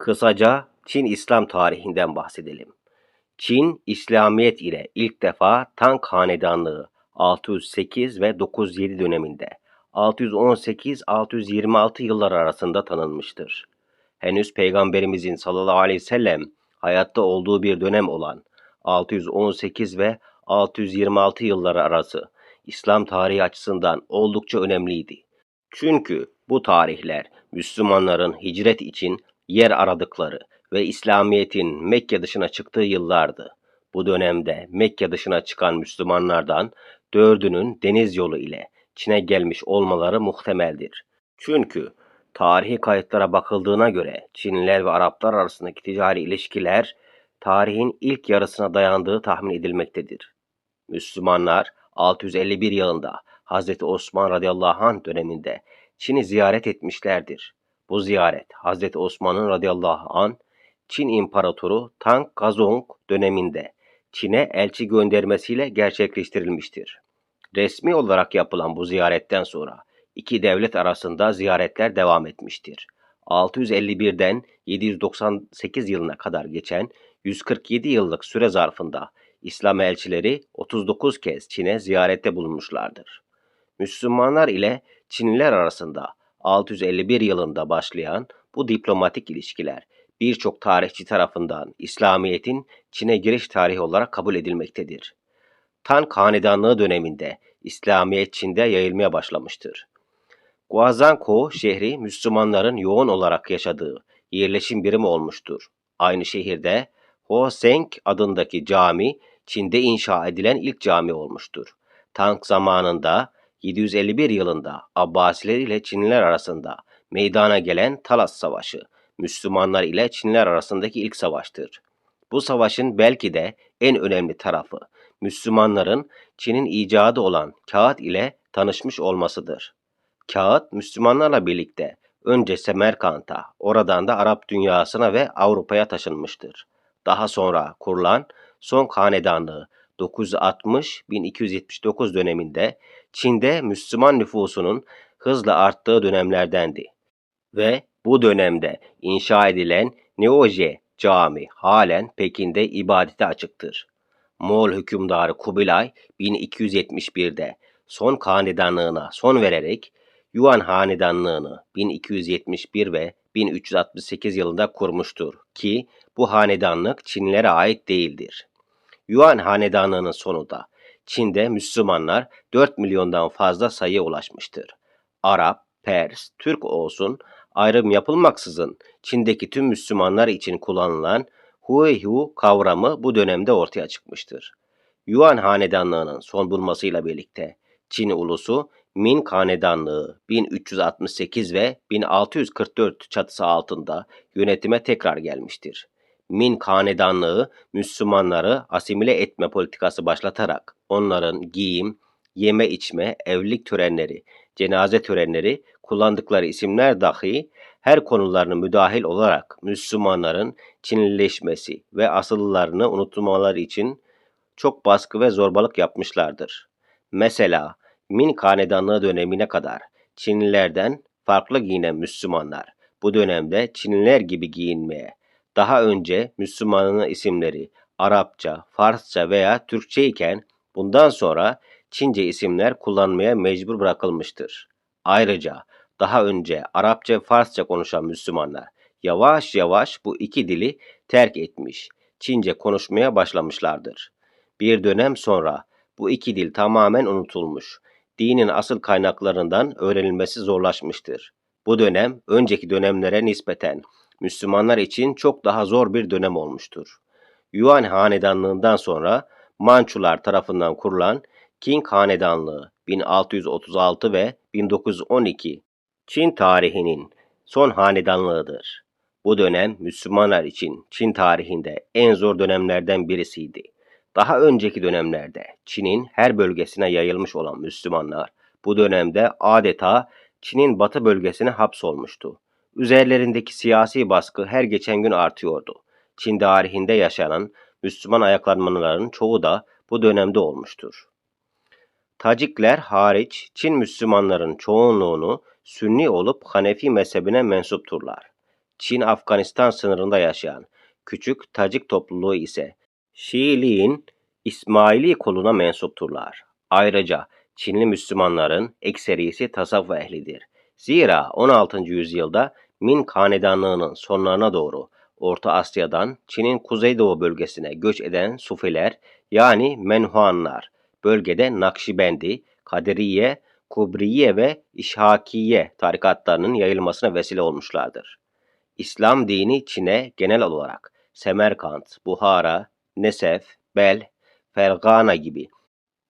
Kısaca Çin İslam tarihinden bahsedelim. Çin, İslamiyet ile ilk defa Tang Hanedanlığı 608 ve 907 döneminde 618-626 yıllar arasında tanınmıştır. Henüz Peygamberimizin sallallahu aleyhi ve sellem hayatta olduğu bir dönem olan 618 ve 626 yılları arası İslam tarihi açısından oldukça önemliydi. Çünkü bu tarihler Müslümanların hicret için yer aradıkları ve İslamiyet'in Mekke dışına çıktığı yıllardı. Bu dönemde Mekke dışına çıkan Müslümanlardan dördünün deniz yolu ile Çin'e gelmiş olmaları muhtemeldir. Çünkü tarihi kayıtlara bakıldığına göre Çinliler ve Araplar arasındaki ticari ilişkiler tarihin ilk yarısına dayandığı tahmin edilmektedir. Müslümanlar 651 yılında Hz. Osman radıyallahu anh döneminde Çin'i ziyaret etmişlerdir. Bu ziyaret Hz. Osman'ın radıyallahu anh Çin İmparatoru Tang Kazong döneminde Çin'e elçi göndermesiyle gerçekleştirilmiştir. Resmi olarak yapılan bu ziyaretten sonra iki devlet arasında ziyaretler devam etmiştir. 651'den 798 yılına kadar geçen 147 yıllık süre zarfında İslam elçileri 39 kez Çin'e ziyarette bulunmuşlardır. Müslümanlar ile Çinliler arasında 651 yılında başlayan bu diplomatik ilişkiler birçok tarihçi tarafından İslamiyet'in Çin'e giriş tarihi olarak kabul edilmektedir. Tan Hanedanlığı döneminde İslamiyet Çin'de yayılmaya başlamıştır. Guazankou şehri Müslümanların yoğun olarak yaşadığı yerleşim birimi olmuştur. Aynı şehirde Hoseng adındaki cami Çin'de inşa edilen ilk cami olmuştur. Tang zamanında 751 yılında Abbasiler ile Çinliler arasında meydana gelen Talas Savaşı, Müslümanlar ile Çinliler arasındaki ilk savaştır. Bu savaşın belki de en önemli tarafı Müslümanların Çin'in icadı olan kağıt ile tanışmış olmasıdır. Kağıt Müslümanlarla birlikte önce Semerkant'a, oradan da Arap dünyasına ve Avrupa'ya taşınmıştır. Daha sonra kurulan Song Hanedanlığı 960-1279 döneminde Çin'de Müslüman nüfusunun hızla arttığı dönemlerdendi. Ve bu dönemde inşa edilen Neoje Cami halen Pekin'de ibadete açıktır. Moğol hükümdarı Kubilay 1271'de son hanedanlığına son vererek Yuan hanedanlığını 1271 ve 1368 yılında kurmuştur ki bu hanedanlık Çinlilere ait değildir. Yuan hanedanlığının sonunda Çin'de Müslümanlar 4 milyondan fazla sayıya ulaşmıştır. Arap, Pers, Türk olsun ayrım yapılmaksızın Çin'deki tüm Müslümanlar için kullanılan Huihu kavramı bu dönemde ortaya çıkmıştır. Yuan hanedanlığının son bulmasıyla birlikte Çin ulusu Min Hanedanlığı 1368 ve 1644 çatısı altında yönetime tekrar gelmiştir. Min Hanedanlığı Müslümanları asimile etme politikası başlatarak onların giyim, yeme içme, evlilik törenleri, cenaze törenleri, kullandıkları isimler dahi her konularını müdahil olarak Müslümanların Çinlileşmesi ve asıllarını unutmaları için çok baskı ve zorbalık yapmışlardır. Mesela Min Hanedanlığı dönemine kadar Çinlilerden farklı giyinen Müslümanlar bu dönemde Çinliler gibi giyinmeye, daha önce Müslümanın isimleri Arapça, Farsça veya Türkçe iken bundan sonra Çince isimler kullanmaya mecbur bırakılmıştır. Ayrıca daha önce Arapça Farsça konuşan Müslümanlar yavaş yavaş bu iki dili terk etmiş, Çince konuşmaya başlamışlardır. Bir dönem sonra bu iki dil tamamen unutulmuş, dinin asıl kaynaklarından öğrenilmesi zorlaşmıştır. Bu dönem önceki dönemlere nispeten Müslümanlar için çok daha zor bir dönem olmuştur. Yuan hanedanlığından sonra Mançular tarafından kurulan Qing hanedanlığı 1636 ve 1912 Çin tarihinin son hanedanlığıdır. Bu dönem Müslümanlar için Çin tarihinde en zor dönemlerden birisiydi. Daha önceki dönemlerde Çin'in her bölgesine yayılmış olan Müslümanlar bu dönemde adeta Çin'in batı bölgesine hapsolmuştu. Üzerlerindeki siyasi baskı her geçen gün artıyordu. Çin tarihinde yaşanan Müslüman ayaklanmaların çoğu da bu dönemde olmuştur. Tacikler hariç Çin Müslümanların çoğunluğunu Sünni olup Hanefi mezhebine mensupturlar. Çin-Afganistan sınırında yaşayan küçük Tacik topluluğu ise Şiiliğin İsmaili koluna mensupturlar. Ayrıca Çinli Müslümanların ekserisi tasavvuf ehlidir. Zira 16. yüzyılda Min Hanedanlığı'nın sonlarına doğru Orta Asya'dan Çin'in kuzeydoğu bölgesine göç eden Sufiler yani Menhuanlar bölgede Nakşibendi, Kadiriye, Kubriye ve İşhakiye tarikatlarının yayılmasına vesile olmuşlardır. İslam dini Çin'e genel olarak Semerkant, Buhara, Nesef, Bel, Fergana gibi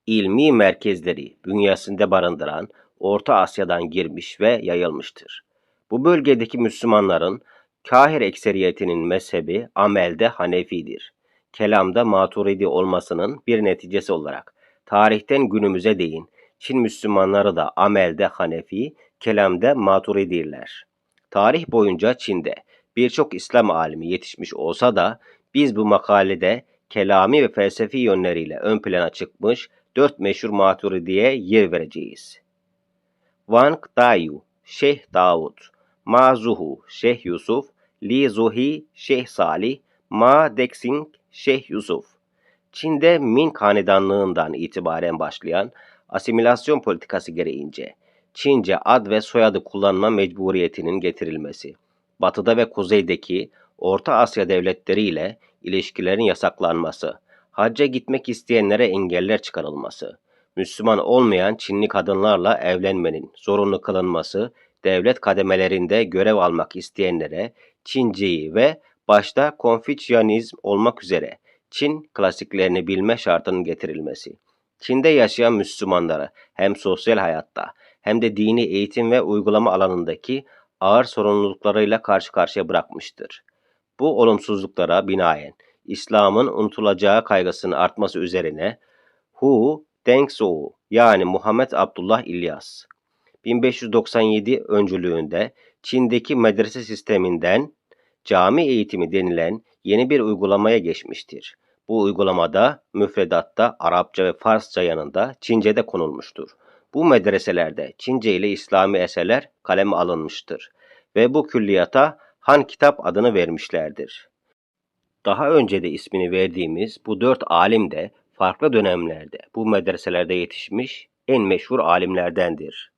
ilmi merkezleri bünyesinde barındıran Orta Asya'dan girmiş ve yayılmıştır. Bu bölgedeki Müslümanların Kahir ekseriyetinin mezhebi amelde Hanefidir. Kelamda Maturidi olmasının bir neticesi olarak tarihten günümüze değin Çin Müslümanları da amelde Hanefi, kelamda Maturidiler. Tarih boyunca Çin'de birçok İslam alimi yetişmiş olsa da biz bu makalede kelami ve felsefi yönleriyle ön plana çıkmış dört meşhur Maturidi'ye yer vereceğiz. Wang Dayu, Şeyh Davud, Ma Zuhu, Şeyh Yusuf, Li Zuhi, Şeyh Salih, Ma Dexing, Şeyh Yusuf. Çin'de Ming Hanedanlığından itibaren başlayan asimilasyon politikası gereğince Çince ad ve soyadı kullanma mecburiyetinin getirilmesi, batıda ve kuzeydeki Orta Asya devletleriyle ilişkilerin yasaklanması, hacca gitmek isteyenlere engeller çıkarılması, Müslüman olmayan Çinli kadınlarla evlenmenin zorunlu kılınması, devlet kademelerinde görev almak isteyenlere Çinceyi ve başta Konfüçyanizm olmak üzere Çin klasiklerini bilme şartının getirilmesi, Çin'de yaşayan Müslümanları hem sosyal hayatta hem de dini eğitim ve uygulama alanındaki ağır sorumluluklarıyla karşı karşıya bırakmıştır. Bu olumsuzluklara binaen İslam'ın unutulacağı kaygısının artması üzerine Hu Dengzhou yani Muhammed Abdullah İlyas 1597 öncülüğünde Çin'deki medrese sisteminden cami eğitimi denilen yeni bir uygulamaya geçmiştir. Bu uygulamada müfredatta Arapça ve Farsça yanında Çince de konulmuştur. Bu medreselerde Çince ile İslami eserler kaleme alınmıştır ve bu külliyata Han Kitap adını vermişlerdir. Daha önce de ismini verdiğimiz bu dört alim de farklı dönemlerde bu medreselerde yetişmiş en meşhur alimlerdendir.